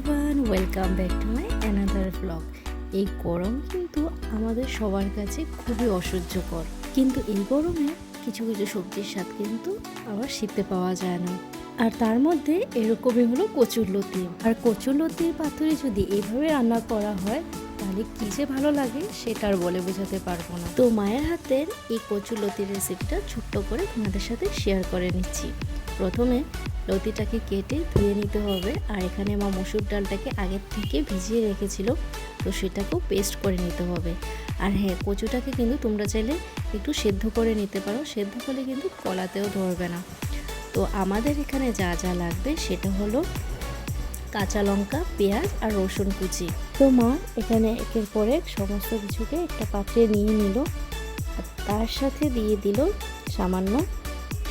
Everyone welcome back to my another blog এই গরম কিন্তু আমাদের সবার কাছে খুবই অসহ্যকর। কিন্তু এই গরমে কিছু কিছু সবজির স্বাদ কিন্তু আবার শীতে পাওয়া যায় না। আর তার মধ্যে এরকমই হলো কচুরলতি আর কচুরলতির পাতুরি যদি এইভাবে রান্না করা হয়, তাহলে কি যে ভালো লাগে সেটা আর বলে বোঝাতে পারব না। তো মায়ের হাতের এই কচুরলতির রেসিপিটা ছোট্ট করে তোমাদের সাথে শেয়ার করে নিচ্ছি। প্রথমে লতিটাকে কেটে ধুয়ে নিতে হবে। আর এখানে মা মসুর ডালটাকে আগের থেকে ভিজিয়ে রেখেছিল, তো সেটাকেও পেস্ট করে নিতে হবে। আর হ্যাঁ কচুটাকে কিন্তু তোমরা চাইলে একটু সেদ্ধ করে নিতে পারো। সেদ্ধ করলে কিন্তু কলাতেও ধরবে না। তো আমাদের এখানে যা যা লাগবে সেটা হলো কাঁচা লঙ্কা, পেঁয়াজ আর রসুন কুচি। তো মা এখানে একের পর এক সমস্ত কিছুকে একটা পাত্রে নিয়ে নিল আর তার সাথে দিয়ে দিল সামান্য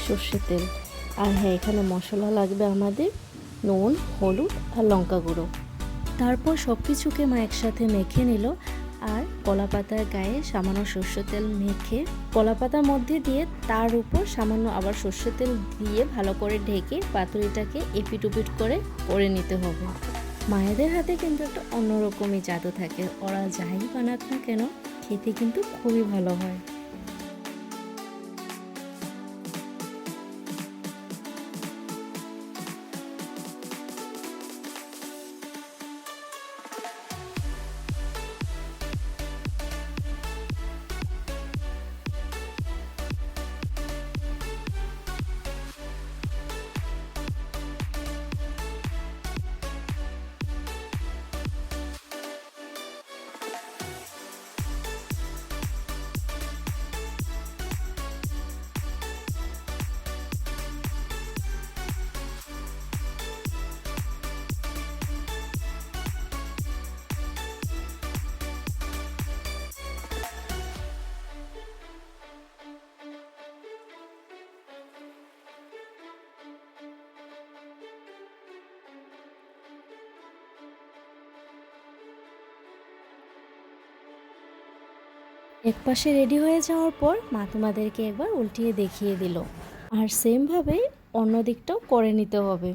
সর্ষের তেল। আর হ্যাঁ এখানে মশলা লাগবে আমাদের নুন, হলুদ আর লঙ্কা গুঁড়ো। তারপর সব কিছুকে মা একসাথে মেখে নিল কলা পাতার গায়ে সামান্য সর্ষের তেল মেখে কলা পাতার মধ্যে দিয়ে তার উপর সামান্য আবার সর্ষের তেল দিয়ে ভালো করে ঢেকে পাতুরিটাকে এপিট উপিট করে করে নিতে হবে। মায়েদের হাতে কিন্তু একটা অন্যরকমই জাদু থাকে। ওরা যাই বানাক না কেন, খেতে কিন্তু খুবই ভালো হয়। এক পাশে রেডি হয়ে যাওয়ার পর মা তোমাদেরকে একবার উল্টিয়ে দেখিয়ে দিল। আর সেমভাবে অন্য দিকটাও করে নিতে হবে।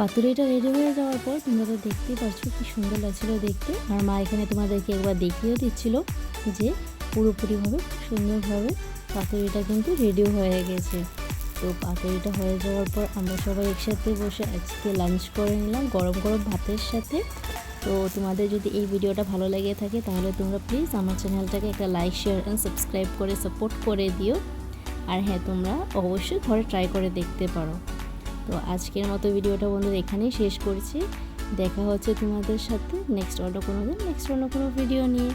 পাতুরিটা রেডি হয়ে যাওয়ার পর তোমরা তো দেখতেই পাচ্ছ কি সুন্দর লাগছিল দেখতে। আর মা এখানে তোমাদেরকে একবার দেখিয়েও দিচ্ছিল যে পুরোপুরিভাবে সুন্দরভাবে পাতুরিটা কিন্তু রেডিও হয়ে গেছে। তো পাতুরিটা হয়ে যাওয়ার পর আমরা সবাই একসাথে বসে আজকে লাঞ্চ করে নিলাম গরম গরম ভাতের সাথে। তো তোমাদের যদি এই ভিডিওটা ভালো লেগে থাকে তাহলে তোমরা প্লিজ আমার চ্যানেলটাকে একটা লাইক শেয়ার অ্যান্ড সাবস্ক্রাইব করে সাপোর্ট করে দিও। আর হ্যাঁ তোমরা অবশ্যই ঘরে ট্রাই করে দেখতে পারো। তো আজকের মতো ভিডিওটা বন্ধুরা এখানেই শেষ করছি। দেখা হচ্ছে তোমাদের সাথে নেক্সট অন্য কোনো দিন, নেক্সট অন্য কোনো ভিডিও নিয়ে।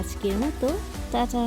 আজকের মতো, টাটা।